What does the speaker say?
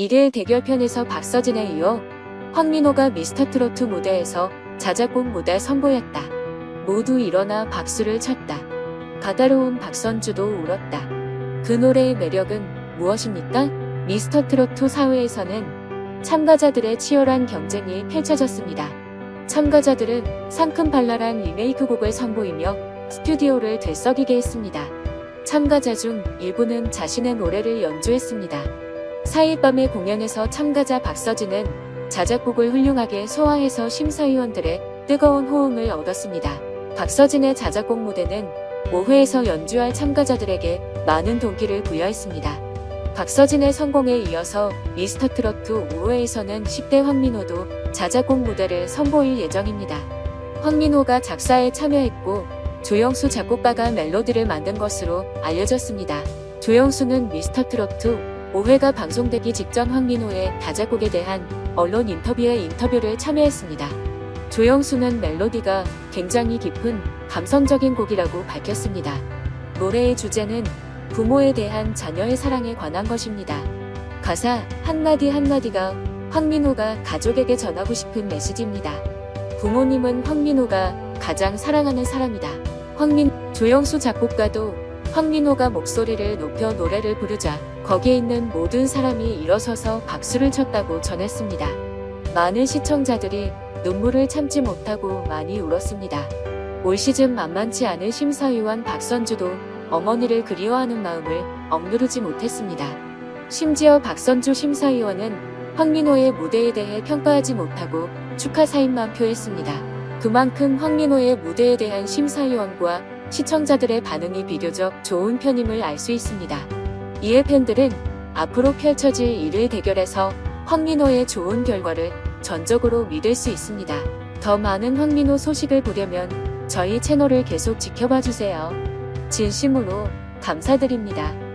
1일 대결편에서 박서진에 이어 황민호가 미스터트로트 무대에서 자작곡 무대 선보였다. 모두 일어나 박수를 쳤다. 가다로운 박선주도 울었다. 그 노래의 매력은 무엇입니까? 미스터트로트 사회에서는 참가자들의 치열한 경쟁이 펼쳐졌습니다. 참가자들은 상큼발랄한 리메이크 곡을 선보이며 스튜디오를 들썩이게 했습니다. 참가자 중 일부는 자신의 노래를 연주했습니다. 4일 밤의 공연에서 참가자 박서진은 자작곡을 훌륭하게 소화해서 심사위원들의 뜨거운 호응을 얻었습니다. 박서진의 자작곡 무대는 5회에서 연주할 참가자들에게 많은 동기를 부여했습니다. 박서진의 성공에 이어서 미스터트로트 5회에서는 10대 황민호도 자작곡 무대를 선보일 예정입니다. 황민호가 작사에 참여했고 조영수 작곡가가 멜로디를 만든 것으로 알려졌습니다. 조영수는 미스터트로트 5회가 방송되기 직전 황민호의 다작곡에 대한 언론 인터뷰에 인터뷰를 참여했습니다. 조영수는 멜로디가 굉장히 깊은 감성적인 곡이라고 밝혔습니다. 노래의 주제는 부모에 대한 자녀의 사랑에 관한 것입니다. 가사 한마디 한마디가 황민호가 가족에게 전하고 싶은 메시지입니다. 부모님은 황민호가 가장 사랑하는 사람이다. 황민, 조영수 작곡가도 황민호가 목소리를 높여 노래를 부르자 거기에 있는 모든 사람이 일어서서 박수를 쳤다고 전했습니다. 많은 시청자들이 눈물을 참지 못하고 많이 울었습니다. 올 시즌 만만치 않은 심사위원 박선주도 어머니를 그리워하는 마음을 억누르지 못했습니다. 심지어 박선주 심사위원은 황민호의 무대에 대해 평가하지 못하고 축하 사인만 표했습니다. 그만큼 황민호의 무대에 대한 심사위원과 시청자들의 반응이 비교적 좋은 편임을 알 수 있습니다. 이에 팬들은 앞으로 펼쳐질 일일 대결에서 황민호의 좋은 결과를 전적으로 믿을 수 있습니다. 더 많은 황민호 소식을 보려면 저희 채널을 계속 지켜봐 주세요. 진심으로 감사드립니다.